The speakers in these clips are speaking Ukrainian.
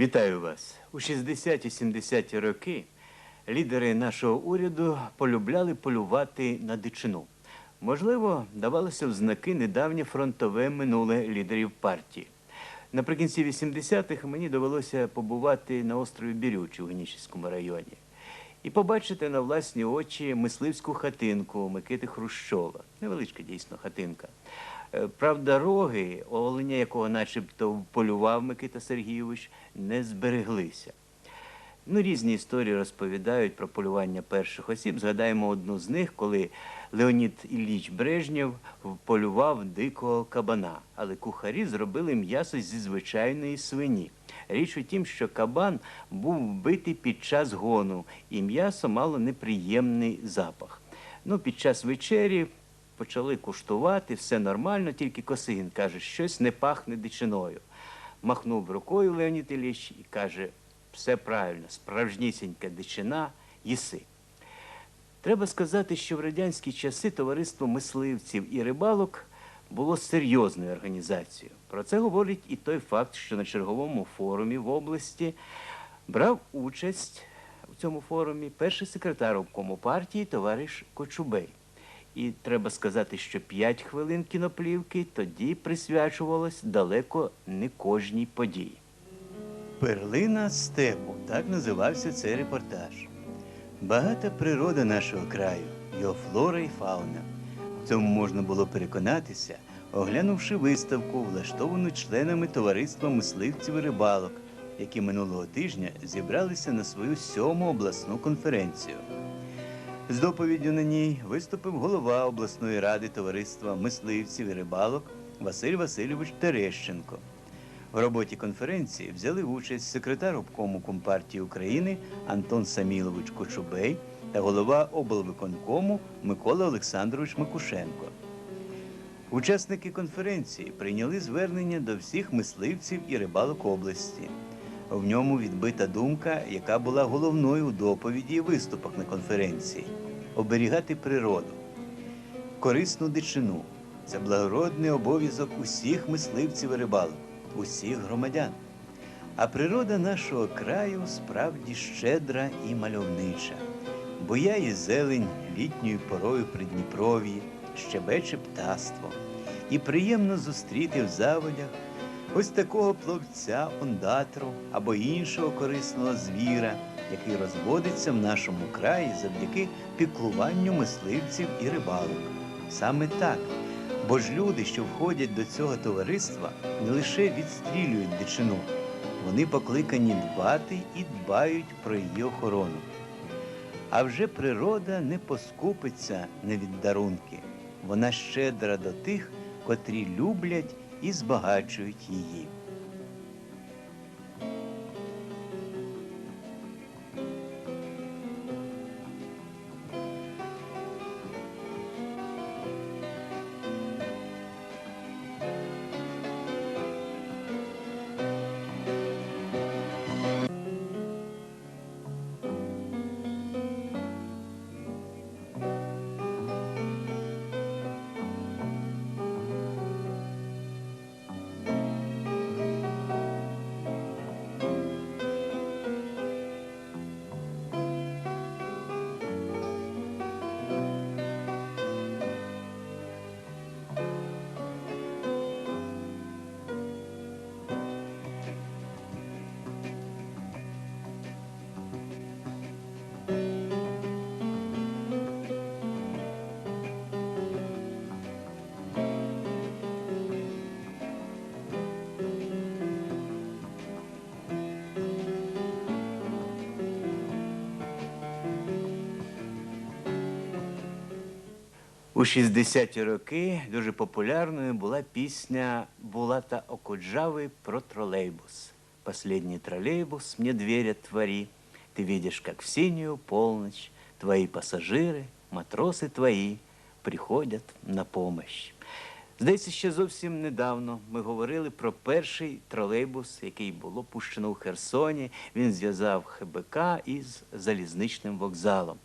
Вітаю вас. У 60-70-ті роки лідери нашого уряду полюбляли полювати на дичину. Можливо, давалося в знаки недавнє фронтове минуле лідерів партії. Наприкінці 80-х мені довелося побувати на острові Бірюч у Гнічівському районі і побачити на власні очі мисливську хатинку Микити Хрущова. Невеличка дійсно хатинка. Е, Правда, роги, оленя, якого начебто полював Микита Сергійович, не збереглися. Ну, різні історії розповідають про полювання перших осіб. Згадаємо одну з них, коли Леонід Ілліч Брежнєв полював дикого кабана, але кухарі зробили м'ясо зі звичайної свині. Річ у тім, що кабан був вбитий під час гону, і м'ясо мало неприємний запах. Ну, під час вечері почали куштувати, все нормально, тільки Косигін каже, щось не пахне дичиною. Махнув рукою Леонід Ілліч і каже, все правильно, справжнісінька дичина, їси. Треба сказати, що в радянські часи товариство мисливців і рибалок було серйозною організацією. Про це говорить і той факт, що на черговому форумі в області брав участь у цьому форумі перший секретар обкому партії товариш Кочубей. І треба сказати, що 5 хвилин кіноплівки тоді присвячувалось далеко не кожній події. Перлина степу так називався цей репортаж. Багата природа нашого краю, його флора і фауна. Цьому можна було переконатися, оглянувши виставку, влаштовану членами товариства мисливців і рибалок, які минулого тижня зібралися на свою сьому обласну конференцію. З доповіддю на ній виступив голова обласної ради товариства мисливців і рибалок Василь Васильович Терещенко. В роботі конференції взяли участь секретар обкому Компартії України Антон Самілович Кочубей та голова облвиконкому Микола Олександрович Макушенко. Учасники конференції прийняли звернення до всіх мисливців і рибалок області. В ньому відбита думка, яка була головною у доповіді і виступах на конференції оберігати природу, корисну дичину. Це благородний обов'язок усіх мисливців і рибалок, усіх громадян. А природа нашого краю справді щедра і мальовнича. Бояє зелень літньою порою при Дніпров'ї, щебече птаство. І приємно зустріти в заводях ось такого пловця ондатру або іншого корисного звіра, який розводиться в нашому краї завдяки піклуванню мисливців і рибалок. Саме так. Бо ж люди, що входять до цього товариства, не лише відстрілюють дичину, вони покликані дбати і дбають про її охорону. А вже природа не поскупиться на віддарунки. Вона щедра до тих, котрі люблять і збагачують її. У 60-ті роки дуже популярною була пісня Булата Окуджави про троллейбус. Последний троллейбус мне дверь отвори. Ты видишь, как в синюю полночь твои пассажиры, матроси твої приходять на помощь. Здається, ще зовсім недавно ми говорили про перший тролейбус, який було пущено у Херсоні. Він зв'язав ХБК із залізничним вокзалом.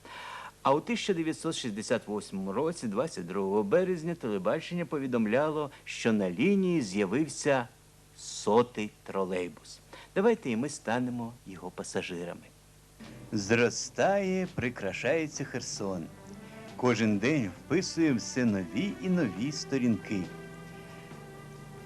А у 1968 році, 22 березня, телебачення повідомляло, що на лінії з'явився сотий тролейбус. Давайте і ми станемо його пасажирами. Зростає, прикрашається Херсон. Кожен день вписує все нові і нові сторінки.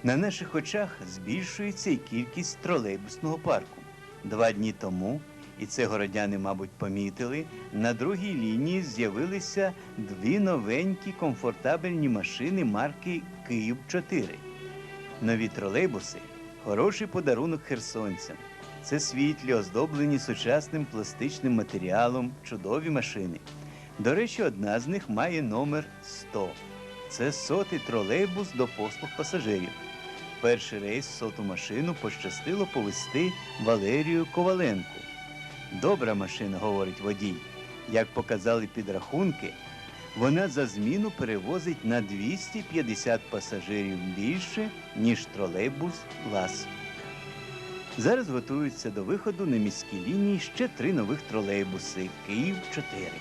На наших очах збільшується і кількість тролейбусного парку. Два дні тому, і це городяни, мабуть, помітили, на другій лінії з'явилися дві новенькі комфортабельні машини марки Київ 4 Нові тролейбуси хороший подарунок херсонцям. Це світлі, оздоблені сучасним пластичним матеріалом, чудові машини. До речі, одна з них має номер 100. Це сотий тролейбус до послуг пасажирів. Перший рейс соту машину пощастило повести Валерію Коваленку. Добра машина, говорить водій. Як показали підрахунки, вона за зміну перевозить на 250 пасажирів більше, ніж тролейбус Лас. Зараз готуються до виходу на міській лінії ще три нових тролейбуси Київ 4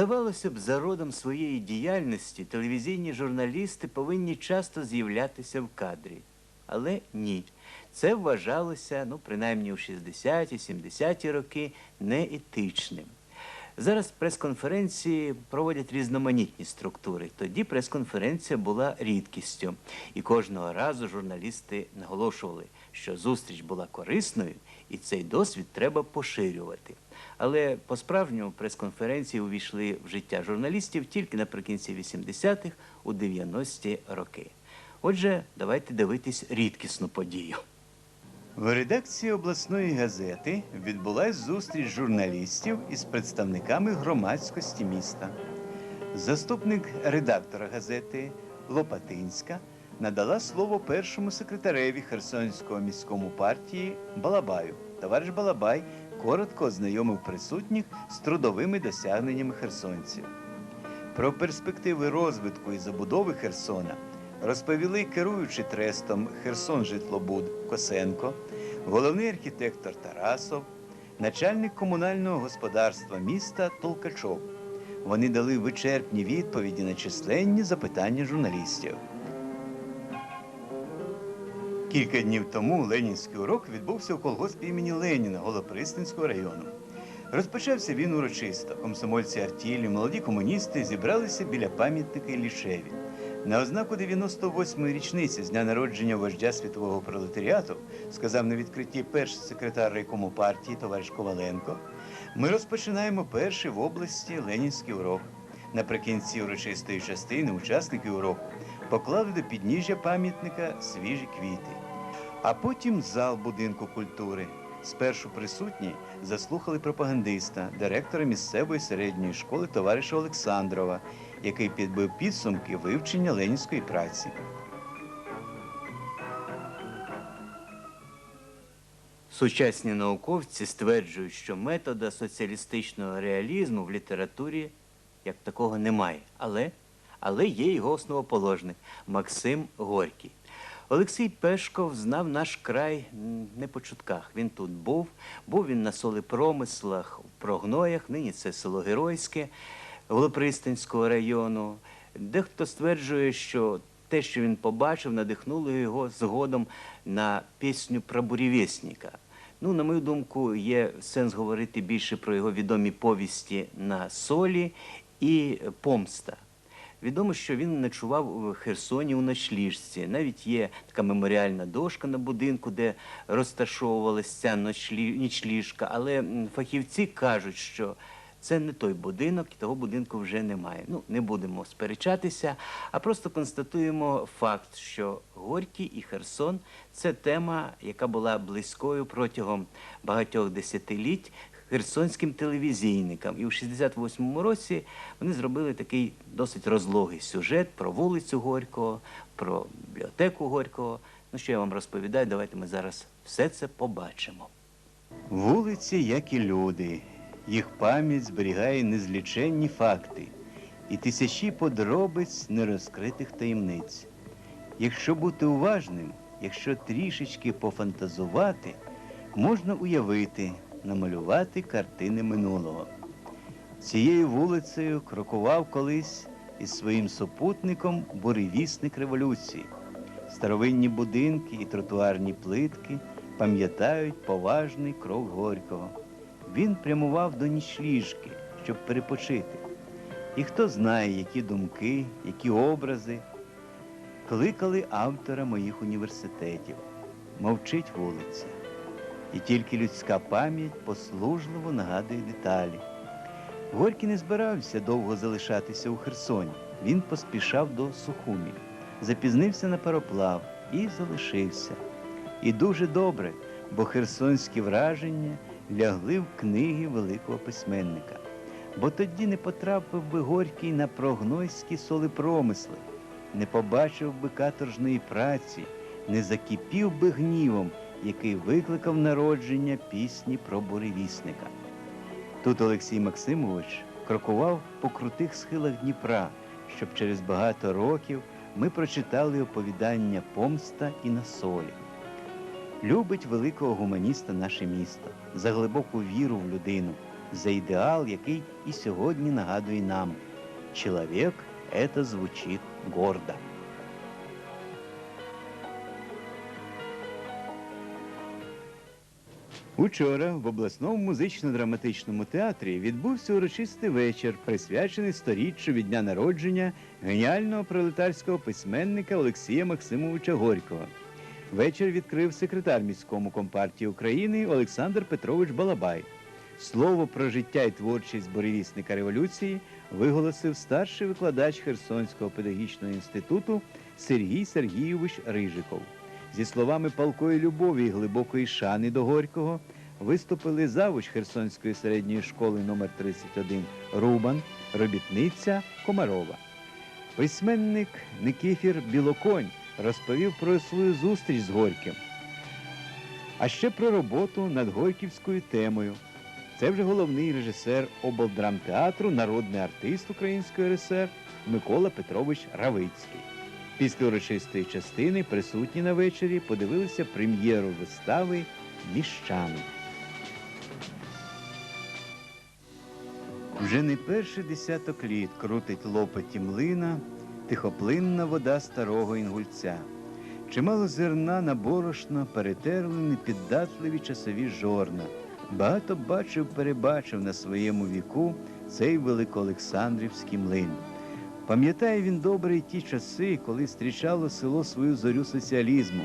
Здавалося б, за родом своєї діяльності телевізійні журналісти повинні часто з'являтися в кадрі. Але ні. Це вважалося, ну, принаймні у 60-ті, 70-ті роки, неетичним. Зараз прес-конференції проводять різноманітні структури. Тоді прес-конференція була рідкістю. І кожного разу журналісти наголошували, що зустріч була корисною і цей досвід треба поширювати. Але по-справжньому прес-конференції увійшли в життя журналістів тільки наприкінці 80-х, у 90-ті роки. Отже, давайте дивитись рідкісну подію. В редакції обласної газети відбулась зустріч журналістів із представниками громадськості міста. Заступник редактора газети Лопатинська надала слово першому секретареві Херсонського міському партії Балабаю. Товариш Балабай коротко ознайомив присутніх з трудовими досягненнями херсонців. Про перспективи розвитку і забудови Херсона розповіли керуючий трестом Херсон Житлобуд Косенко, головний архітектор Тарасов, начальник комунального господарства міста Толкачов. Вони дали вичерпні відповіді на численні запитання журналістів. Кілька днів тому ленінський урок відбувся у колгоспі імені Леніна Голопристанського району. Розпочався він урочисто. Комсомольці артілі, молоді комуністи зібралися біля пам'ятника Іллішеві. На ознаку 98-ї річниці з дня народження вождя світового пролетаріату, сказав на відкритті перший секретар райкому партії товариш Коваленко, ми розпочинаємо перший в області ленінський урок. Наприкінці урочистої частини учасники уроку поклали до підніжжя пам'ятника свіжі квіти. А потім зал будинку культури. Спершу присутні заслухали пропагандиста, директора місцевої середньої школи товариша Олександрова, який підбив підсумки вивчення ленінської праці. Сучасні науковці стверджують, що метода соціалістичного реалізму в літературі як такого немає. Але, але є його основоположник Максим Горький. Олексій Пешков знав наш край не по чутках. Він тут був, був він на солепромислах, в прогноях, нині це село Геройське Голопристанського району. Дехто стверджує, що те, що він побачив, надихнуло його згодом на пісню про бурєвєсника. Ну, на мою думку, є сенс говорити більше про його відомі повісті на солі і помста. Відомо, що він ночував в Херсоні у ночліжці. Навіть є така меморіальна дошка на будинку, де розташовувалася ця ночлі... нічліжка. Але фахівці кажуть, що це не той будинок, і того будинку вже немає. Ну, не будемо сперечатися, а просто констатуємо факт, що Горький і Херсон це тема, яка була близькою протягом багатьох десятиліть херсонським телевізійникам. І у 68-му році вони зробили такий досить розлогий сюжет про вулицю Горького, про бібліотеку Горького. Ну, що я вам розповідаю, давайте ми зараз все це побачимо. Вулиці, як і люди, їх пам'ять зберігає незліченні факти і тисячі подробиць нерозкритих таємниць. Якщо бути уважним, якщо трішечки пофантазувати, можна уявити, намалювати картини минулого. Цією вулицею крокував колись із своїм супутником буревісник революції. Старовинні будинки і тротуарні плитки пам'ятають поважний крок Горького. Він прямував до нічліжки, щоб перепочити. І хто знає, які думки, які образи кликали автора моїх університетів. Мовчить вулиця. І тільки людська пам'ять послужливо нагадує деталі. Горький не збирався довго залишатися у Херсоні. Він поспішав до Сухумі, запізнився на пароплав і залишився. І дуже добре, бо херсонські враження лягли в книги великого письменника. Бо тоді не потрапив би Горький на прогнойські солепромисли, не побачив би каторжної праці, не закипів би гнівом, який викликав народження пісні про буревісника. Тут Олексій Максимович крокував по крутих схилах Дніпра, щоб через багато років ми прочитали оповідання Помста і на солі. Любить великого гуманіста наше місто за глибоку віру в людину, за ідеал, який і сьогодні нагадує нам. Чоловік – це звучить гордо. Учора в обласному музично-драматичному театрі відбувся урочистий вечір, присвячений сторіччю від дня народження геніального пролетарського письменника Олексія Максимовича Горького. Вечір відкрив секретар міському компартії України Олександр Петрович Балабай. Слово про життя і творчість буревісника революції виголосив старший викладач Херсонського педагогічного інституту Сергій Сергійович Рижиков. Зі словами палкої любові і глибокої шани до Горького виступили завуч Херсонської середньої школи номер 31 Рубан, робітниця Комарова. Письменник Никифір Білоконь розповів про свою зустріч з Горьким, а ще про роботу над Горьківською темою. Це вже головний режисер облдрамтеатру, народний артист Української РСР Микола Петрович Равицький. Після урочистої частини присутні на вечорі подивилися прем'єру вистави Міщани. Вже не перший десяток літ крутить лопаті млина, тихоплинна вода старого інгульця. Чимало зерна на борошно перетерли непіддатливі часові жорна. Багато бачив, перебачив на своєму віку цей великоолександрівський млин. Пам'ятає він добре й ті часи, коли зустрічало село свою зорю соціалізму,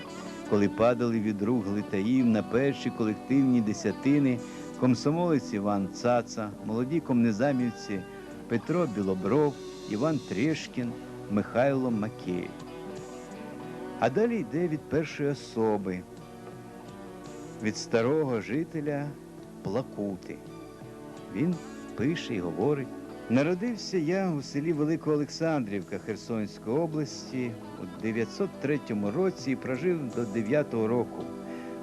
коли падали від рук глитаїв на перші колективні десятини комсомолець Іван Цаца, молоді комнезамівці Петро Білобров, Іван Трешкін, Михайло Макеєв. А далі йде від першої особи, від старого жителя Плакути. Він пише і говорить. Народився я у селі Великоолександрівка Херсонської області у 903 році і прожив до 9-го року.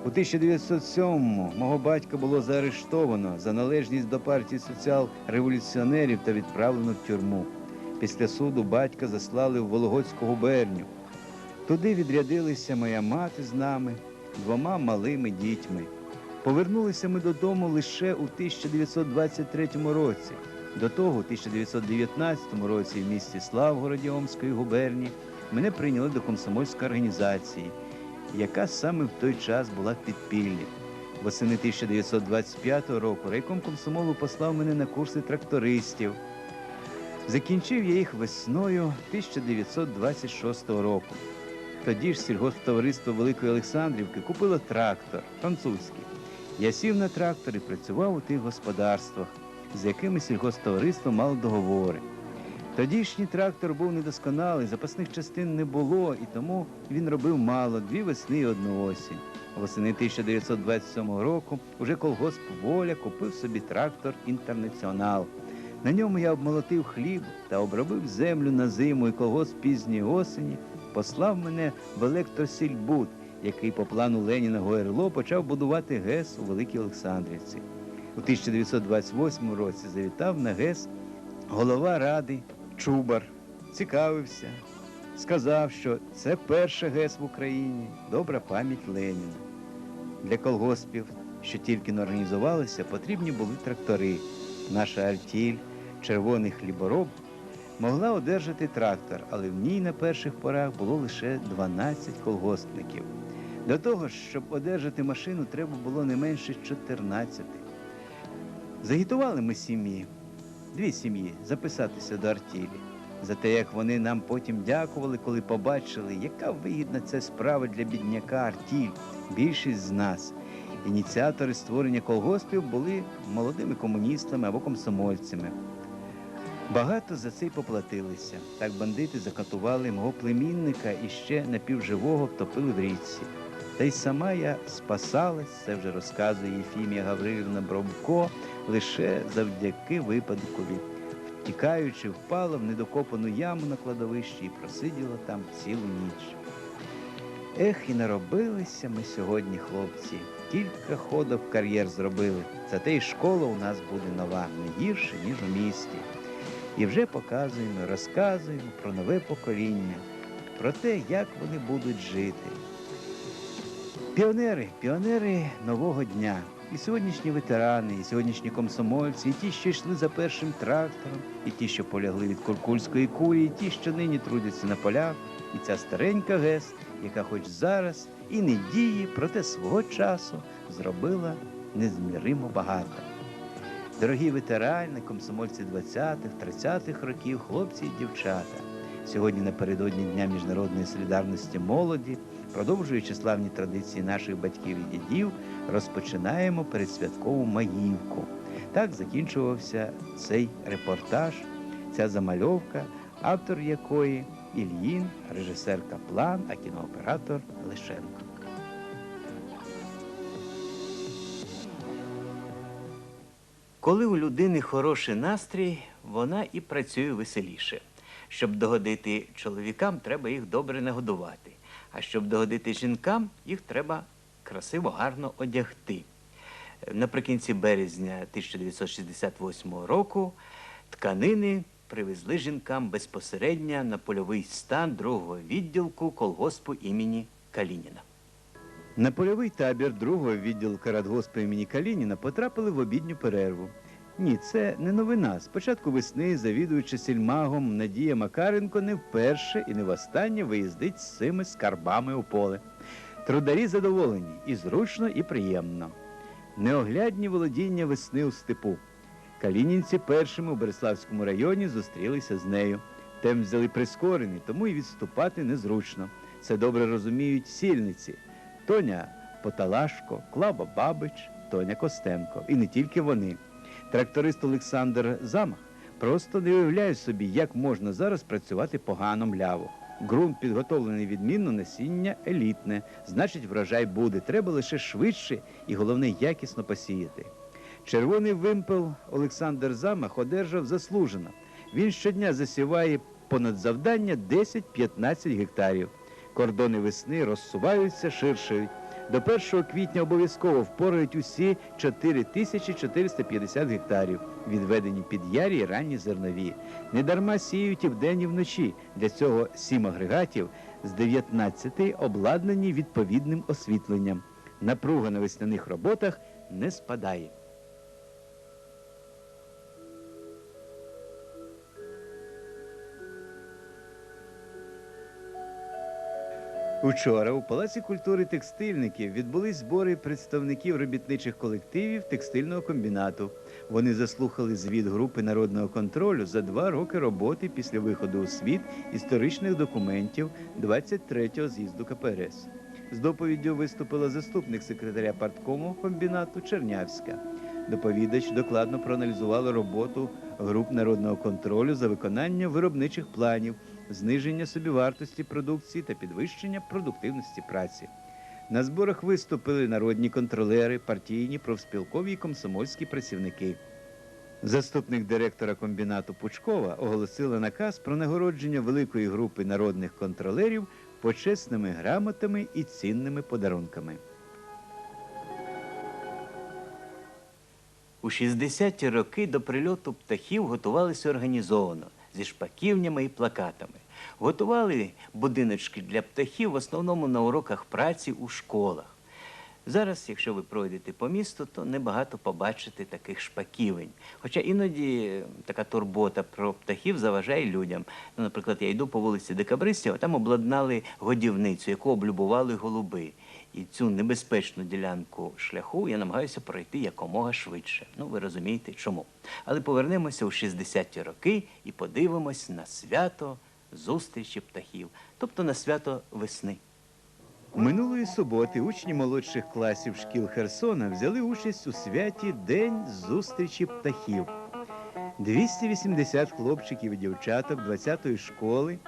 У 1907-му мого батька було заарештовано за належність до партії соціал-революціонерів та відправлено в тюрму. Після суду батька заслали в Вологодську губерню. Туди відрядилися моя мати з нами, двома малими дітьми. Повернулися ми додому лише у 1923 році. До того, у 1919 році в місті Славгороді Омської губернії мене прийняли до комсомольської організації, яка саме в той час була в підпіллі. Восени 1925 року райком комсомолу послав мене на курси трактористів. Закінчив я їх весною 1926 року. Тоді ж сільгосптовариство Великої Олександрівки купило трактор французький. Я сів на трактор і працював у тих господарствах, з якими сільгосптовариство мало договори. Тодішній трактор був недосконалий, запасних частин не було, і тому він робив мало дві весни і одну осінь. Восени 1927 року уже колгосп Воля купив собі трактор Інтернаціонал. На ньому я обмолотив хліб та обробив землю на зиму, і колгосп пізньої осені послав мене в електросільбут, який по плану Леніна Гоерло почав будувати ГЕС у Великій Олександрівці. У 1928 році завітав на ГЕС голова ради Чубар, цікавився, сказав, що це перша ГЕС в Україні, добра пам'ять Леніна. Для колгоспів, що тільки не організувалися, потрібні були трактори. Наша артіль, червоний хлібороб, могла одержати трактор, але в ній на перших порах було лише 12 колгоспників. До того ж, щоб одержати машину, треба було не менше 14. Загітували ми сім'ї, дві сім'ї, записатися до артілі. За те, як вони нам потім дякували, коли побачили, яка вигідна це справа для бідняка артіль. Більшість з нас. Ініціатори створення колгоспів були молодими комуністами або комсомольцями. Багато за це й поплатилися. Так бандити закатували мого племінника і ще напівживого втопили в річці. Та й сама я спасалась, це вже розказує Єфімія Гаврилівна Бровко, лише завдяки випадкові. Втікаючи, впала в недокопану яму на кладовищі і просиділа там цілу ніч. Ех, і наробилися ми сьогодні, хлопці. Кілька ходок кар'єр зробили. Зате й школа у нас буде нова, не гірше, ніж у місті. І вже показуємо, розказуємо про нове покоління, про те, як вони будуть жити. Піонери, піонери нового дня. І сьогоднішні ветерани, і сьогоднішні комсомольці, і ті, що йшли за першим трактором, і ті, що полягли від куркульської кулі, і ті, що нині трудяться на полях, і ця старенька ГЕС, яка хоч зараз і не діє, проте свого часу зробила незміримо багато. Дорогі ветерани, комсомольці 20-х, 30-х років, хлопці і дівчата. Сьогодні напередодні Дня міжнародної солідарності молоді, продовжуючи славні традиції наших батьків і дідів, розпочинаємо передсвяткову маївку. Так закінчувався цей репортаж, ця замальовка, автор якої Ільїн, режисер Каплан, а кінооператор Лишенко. Коли у людини хороший настрій, вона і працює веселіше. Щоб догодити чоловікам, треба їх добре нагодувати. А щоб догодити жінкам, їх треба красиво, гарно одягти. Наприкінці березня 1968 року тканини привезли жінкам безпосередньо на польовий стан другого відділку колгоспу імені Калініна. На польовий табір другого відділка радгоспу імені Калініна потрапили в обідню перерву. Ні, це не новина. З початку весни, завідуючи сільмагом, Надія Макаренко не вперше і не востаннє виїздить з цими скарбами у поле. Трударі задоволені і зручно, і приємно. Неоглядні володіння весни у степу. Калінінці першими у Береславському районі зустрілися з нею. Тем взяли прискорений, тому і відступати незручно. Це добре розуміють сільниці. Тоня Поталашко, Клава Бабич, Тоня Костенко. І не тільки вони. Тракторист Олександр Замах просто не уявляє собі, як можна зараз працювати погано мляво. Ґрунт підготовлений відмінно, насіння елітне, значить, врожай буде. Треба лише швидше і головне якісно посіяти. Червоний вимпел Олександр Замах одержав заслужено. Він щодня засіває понад завдання 10-15 гектарів. Кордони весни розсуваються, ширшають. До 1 квітня обов'язково впорають усі 4450 гектарів, відведені під ярі ранні зернові. Недарма сіють і вдень, і вночі. Для цього сім агрегатів з 19 обладнані відповідним освітленням. Напруга на весняних роботах не спадає. Учора у Палаці культури текстильників відбулись збори представників робітничих колективів текстильного комбінату. Вони заслухали звіт групи народного контролю за два роки роботи після виходу у світ історичних документів 23-го з'їзду КПРС. З доповіддю виступила заступник секретаря парткому комбінату Чернявська. Доповідач докладно проаналізувала роботу груп народного контролю за виконання виробничих планів, зниження собівартості продукції та підвищення продуктивності праці. На зборах виступили народні контролери, партійні, профспілкові і комсомольські працівники. Заступник директора комбінату Пучкова оголосила наказ про нагородження великої групи народних контролерів почесними грамотами і цінними подарунками. У 60-ті роки до прильоту птахів готувалися організовано зі шпаківнями і плакатами. Готували будиночки для птахів в основному на уроках праці у школах. Зараз, якщо ви пройдете по місту, то небагато побачите таких шпаківень. Хоча іноді така турбота про птахів заважає людям. Ну, наприклад, я йду по вулиці Декабристів, а там обладнали годівницю, яку облюбували голуби. І цю небезпечну ділянку шляху я намагаюся пройти якомога швидше. Ну, ви розумієте, чому. Але повернемося у 60-ті роки і подивимось на свято зустрічі птахів, тобто на свято весни. Минулої суботи учні молодших класів шкіл Херсона взяли участь у святі День зустрічі птахів. 280 хлопчиків і дівчаток 20-ї школи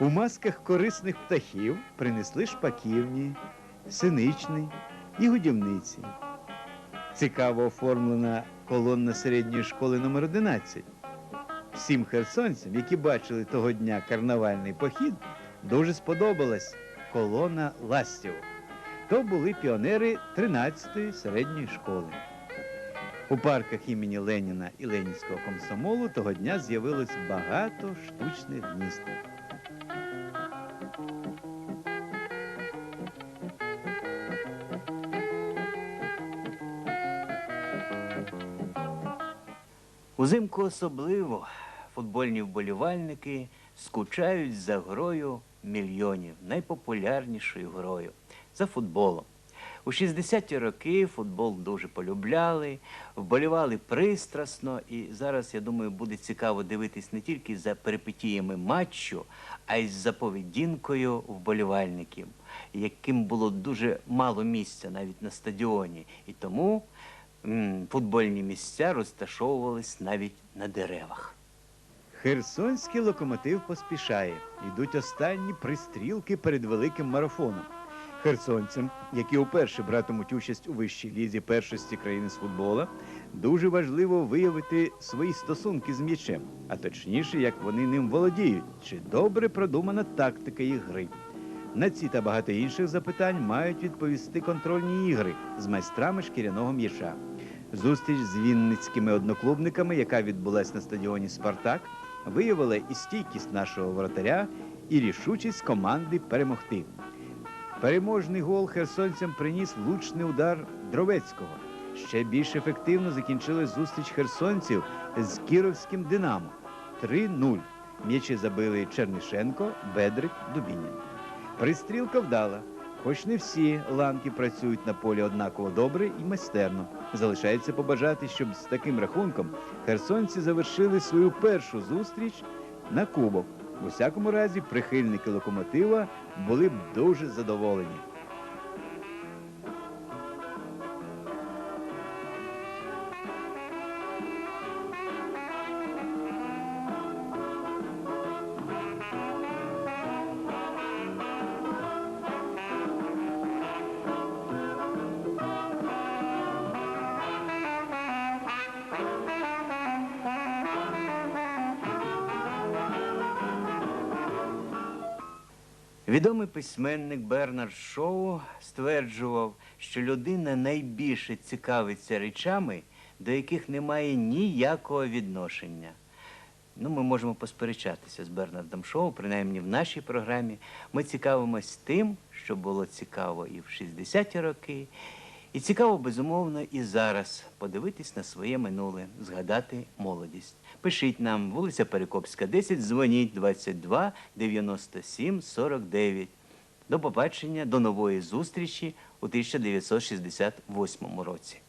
у масках корисних птахів принесли шпаківні, синичний і годівниці. Цікаво оформлена колонна середньої школи номер 11. Всім херсонцям, які бачили того дня карнавальний похід, дуже сподобалась колона ластів. То були піонери 13-ї середньої школи. У парках імені Леніна і Ленінського комсомолу того дня з'явилось багато штучних гнізд. Узимку особливо футбольні вболівальники скучають за грою мільйонів, найпопулярнішою грою за футболом. У 60-ті роки футбол дуже полюбляли, вболівали пристрасно, і зараз, я думаю, буде цікаво дивитись не тільки за перипетіями матчу, а й за поведінкою вболівальників, яким було дуже мало місця навіть на стадіоні. І тому футбольні місця розташовувались навіть на деревах. Херсонський локомотив поспішає. Йдуть останні пристрілки перед великим марафоном. Херсонцям, які уперше братимуть участь у вищій лізі першості країни з футбола, дуже важливо виявити свої стосунки з м'ячем, а точніше, як вони ним володіють, чи добре продумана тактика їх гри. На ці та багато інших запитань мають відповісти контрольні ігри з майстрами шкіряного м'яча. Зустріч з вінницькими одноклубниками, яка відбулась на стадіоні Спартак, виявила і стійкість нашого воротаря, і рішучість команди перемогти. Переможний гол херсонцям приніс влучний удар Дровецького. Ще більш ефективно закінчилась зустріч херсонців з кіровським Динамо. 3-0. М'ячі забили Чернишенко, Бедрик, Дубінін. Пристрілка вдала. Хоч не всі ланки працюють на полі однаково добре і майстерно. Залишається побажати, щоб з таким рахунком херсонці завершили свою першу зустріч на кубок. У всякому разі, прихильники локомотива були б дуже задоволені. Письменник Бернард Шоу стверджував, що людина найбільше цікавиться речами, до яких немає ніякого відношення. Ну, ми можемо посперечатися з Бернардом Шоу, принаймні в нашій програмі. Ми цікавимось тим, що було цікаво і в 60-ті роки, і цікаво, безумовно, і зараз подивитись на своє минуле, згадати молодість. Пишіть нам, вулиця Перекопська, 10, дзвоніть 22 97 49. До побачення, до нової зустрічі у 1968 році.